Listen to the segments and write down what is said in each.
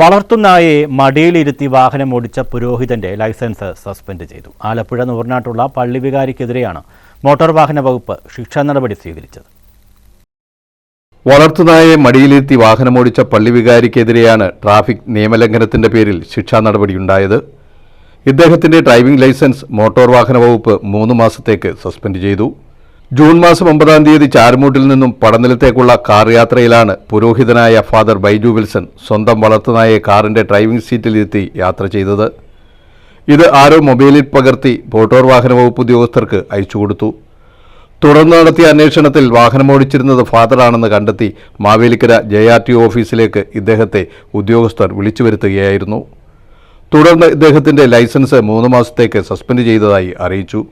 വളർത്തുനായെ മടിയിലിരുത്തി വാഹനം ഓടിച്ച പുരോഹിതന്റെ ലൈസൻസ് സസ്പെൻഡ് ചെയ്തു. ആലപ്പുഴ നൂറിനാട്ടുള്ള പള്ളിവികാരിക്കെതിരെയാണ് മോട്ടോർ വാഹന വകുപ്പ് ശിക്ഷാ നടപടി സ്വീകരിച്ചത്. വളർത്തുനായെ മടിയിലിരുത്തി വാഹനമോടിച്ച പള്ളി വികാരിക്കെതിരെയാണ് ട്രാഫിക് നിയമലംഘനത്തിന്റെ പേരിൽ ശിക്ഷാ നടപടിയുണ്ടായത്. ഇദ്ദേഹത്തിന്റെ ഡ്രൈവിംഗ് ലൈസൻസ് മോട്ടോർ വാഹന വകുപ്പ് മൂന്ന് മാസത്തേക്ക് സസ്പെൻഡ് ചെയ്തു. ജൂൺ മാസം ഒമ്പതാം തീയതി ചാരുമൂട്ടിൽ നിന്നും പടനിലത്തേക്കുള്ള കാർ യാത്രയിലാണ് പുരോഹിതനായ ഫാദർ ബൈജു വിൽസൺ സ്വന്തം വളർത്തുനായെ കാറിന്റെ ഡ്രൈവിംഗ് സീറ്റിലിരുത്തി യാത്ര ചെയ്തത്. ഇത് ആരോ മൊബൈലിൽ പകർത്തി മോട്ടോർ വാഹന വകുപ്പ് ഉദ്യോഗസ്ഥർക്ക് അയച്ചുകൊടുത്തു തുടർന്ന് നടത്തിയ അന്വേഷണത്തിൽ വാഹനമോടിച്ചിരുന്നത് ഫാദറാണെന്ന് കണ്ടെത്തി മാവേലിക്കര ജെ ആർ ടി ഓഫീസിലേക്ക് ഇദ്ദേഹത്തെ ഉദ്യോഗസ്ഥർ വിളിച്ചു വരുത്തുകയായിരുന്നു. തുടർന്ന് ഇദ്ദേഹത്തിന്റെ ലൈസൻസ് മൂന്ന് മാസത്തേക്ക് സസ്പെൻഡ് ചെയ്തതായി അറിയിച്ചു.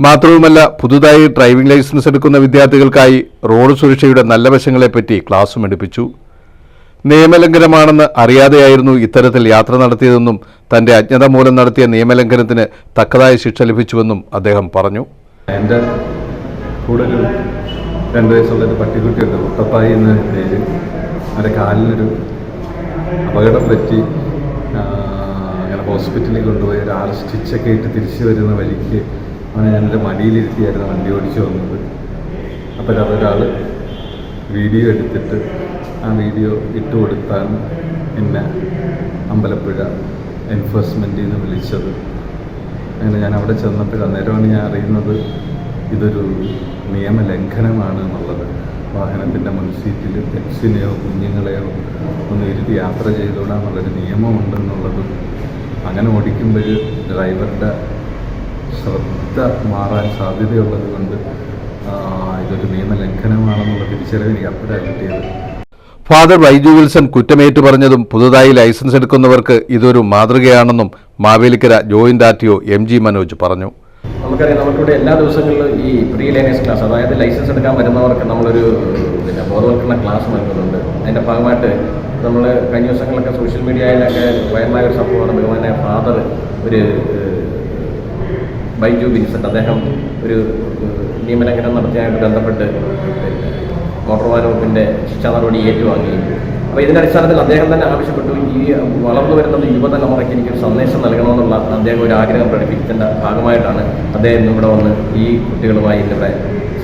മാത്രവുമല്ല പുതുതായി ഡ്രൈവിംഗ് ലൈസൻസ് എടുക്കുന്ന വിദ്യാർത്ഥികൾക്കായി റോഡ് സുരക്ഷയുടെ നല്ല വശങ്ങളെപ്പറ്റി ക്ലാസും എടുപ്പിച്ചു. നിയമലംഘനമാണെന്ന് അറിയാതെയായിരുന്നു ഇത്തരത്തിൽ യാത്ര നടത്തിയതെന്നും തന്റെ അജ്ഞത മൂലം നടത്തിയ നിയമലംഘനത്തിന് തക്കതായ ശിക്ഷ ലഭിച്ചുവെന്നും അദ്ദേഹം പറഞ്ഞു. എന്റെ കൂടെ ഒരു രണ്ട് വയസ്സുള്ളൊരു പട്ടിക്കുട്ടിയുണ്ട്. മുത്തപ്പായി എന്ന പേര്. കാലിനൊരു അപകടം പറ്റി. അങ്ങനെ ഹോസ്പിറ്റലിൽ കൊണ്ടുപോയി. ഒരാൾ സ്റ്റിച്ചൊക്കെ ഇട്ട് തിരിച്ചു വരുന്ന വഴിക്ക് അവനെ ഞാനൊരു മടിയിലിരുത്തിയായിരുന്നു വണ്ടി ഓടിച്ചു വന്നത്. അപ്പോൾ അതൊരാൾ വീഡിയോ എടുത്തിട്ട് ആ വീഡിയോ ഇട്ട് കൊടുത്താൽ എന്നെ അമ്പലപ്പുഴ എൻഫോഴ്സ്മെന്റിൽ നിന്ന് വിളിച്ചത്. അങ്ങനെ ഞാൻ അവിടെ ചെന്നപ്പോൾ അന്നേരമാണ് ഞാൻ അറിയുന്നത് ഇതൊരു നിയമലംഘനമാണ് എന്നുള്ളത്. വാഹനത്തിന്റെ മുൻസീറ്റിൽ പെറ്റ്സിനെയോ കുഞ്ഞുങ്ങളെയോ ഒന്ന് ഇരുത്തി യാത്ര ചെയ്തുകൂടാന്നുള്ളൊരു നിയമമുണ്ടെന്നുള്ളതും. അങ്ങനെ ഓടിക്കുമ്പോൾ ഡ്രൈവറുടെ ശ്രദ്ധ മാറാൻ സാധ്യതയുള്ളത് കൊണ്ട് ഇതൊരു നിയമലംഘനമാണെന്നുള്ള തിരിച്ചറിവ് എനിക്ക് അപ്പോഴാണ് കിട്ടിയത്. ഫാദർ ബൈജു വിൽസൺ കുറ്റമേറ്റു പറഞ്ഞതും പുതുതായി ലൈസൻസ് എടുക്കുന്നവർക്ക് ഇതൊരു മാതൃകയാണെന്നും Mavelikkara joint R T O M G Manoj പറഞ്ഞു. നമുക്കറിയാം നമുക്കിവിടെ എല്ലാ ദിവസങ്ങളിലും ഈ പ്രീ ലൈനേഴ്സ് ക്ലാസ് അതായത് ലൈസൻസ് എടുക്കാൻ വരുന്നവർക്ക് നമ്മളൊരു പിന്നെ ബോധവൽക്കരണ ക്ലാസ് നൽകുന്നുണ്ട്. അതിന്റെ ഭാഗമായിട്ട് നമ്മൾ കഴിഞ്ഞ ദിവസങ്ങളിലൊക്കെ സോഷ്യൽ മീഡിയയിലൊക്കെ വയനായ ഒരു സംഭവമാണ് ബഹുമാനായ ഫാദർ ഒരു ബൈജു വിൻസെന്റ് അദ്ദേഹം ഒരു നിയമലംഘനം നടത്തിയതായിട്ട് ബന്ധപ്പെട്ട് മോട്ടോർ വാഹന വകുപ്പിന്റെ ശിക്ഷാ നടപടി ഏറ്റുവാങ്ങി. അപ്പോൾ ഇതിന്റെ അടിസ്ഥാനത്തിൽ അദ്ദേഹം തന്നെ ആവശ്യപ്പെട്ടു. ഈ വളർന്നു വരുന്ന യുവതലമുറയ്ക്ക് എനിക്കൊരു സന്ദേശം നൽകണമെന്നുള്ള അദ്ദേഹം ഒരു ആഗ്രഹം പ്രകടിപ്പിച്ചതിന്റെ ഭാഗമായിട്ടാണ് അദ്ദേഹം ഇവിടെ വന്ന് ഈ കുട്ടികളുമായി ഇന്നിവിടെ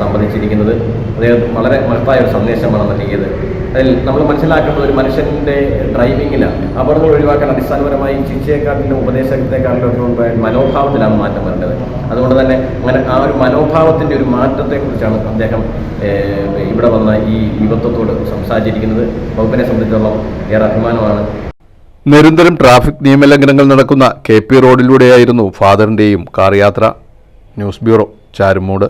സംബന്ധിച്ചിരിക്കുന്നത്. അദ്ദേഹം വളരെ മഹത്തായ ഒരു സന്ദേശമാണ് നൽകിയത്. അതിൽ നമ്മൾ മനസ്സിലാക്കേണ്ടത് ഒരു മനുഷ്യന്റെ ഡ്രൈവിങ്ങിൽ അപകടങ്ങൾ ഒഴിവാക്കാൻ അടിസ്ഥാനപരമായി ശിക്ഷയെക്കാട്ടിലും ഉപദേശത്തെക്കാട്ടിലും ഒക്കെ ഉണ്ടായ മനോഭാവത്തിലാണ് മാറ്റം വരേണ്ടത്. അതുകൊണ്ട് തന്നെ അങ്ങനെ ആ ഒരു മനോഭാവത്തിന്റെ ഒരു മാറ്റത്തെക്കുറിച്ചാണ് അദ്ദേഹം ഇവിടെ വന്ന ഈ യുവത്വത്തോട് സംസാരിച്ചിരിക്കുന്നത്. വകുപ്പിനെ സംബന്ധിച്ചിടത്തോളം ഏറെ അഭിമാനമാണ്. നിരന്തരം ട്രാഫിക് നിയമലംഘനങ്ങൾ നടക്കുന്ന കെ പി റോഡിലൂടെയായിരുന്നു ഫാദറിന്റെയും കാർ യാത്ര. News bureau Charummood.